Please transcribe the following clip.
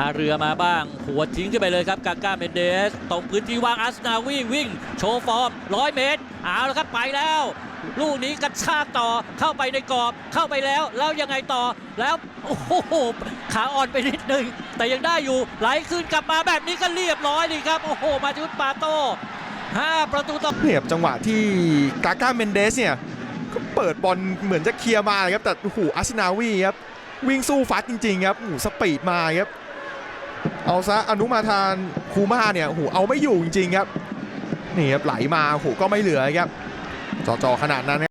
อาเรือมาบ้าง หัวทิ้งขึ้นไปเลยครับกาก้าเมนเดส ตรงพื้นที่ว่างอาร์สนาวีวิ่ง โชว์ฟอร์มร้อยเมตร เอาแล้วครับไปแล้ว ลูกนี้กระชากต่อเข้าไปในกรอบเข้าไปแล้ว แล้วยังไงต่อแล้ว โอ้โหขาอ่อนไปนิดนึง แต่ยังได้อยู่ไหลขึ้นกลับมาแบบนี้ก็เรียบร้อยดีครับ โอ้โห มาจุดปาโต้ห้าประตูต่อเนี่ยบจังหวะที่กาก้าเมนเดสเนี่ยก็เปิดบอลเหมือนจะเคลียร์มาเลยครับแต่โอ้โหอาร์เซนาวีครับวิ่งสู้ฟัดจริงๆครับโอ้สปีดมาครับ เอาซะอนุมาทานคูมาเนี่ยโหเอาไม่อยู่จริงๆครับนี่ครับไหลมาโอ้โหก็ไม่เหลือครับจ่อๆขนาดนั้น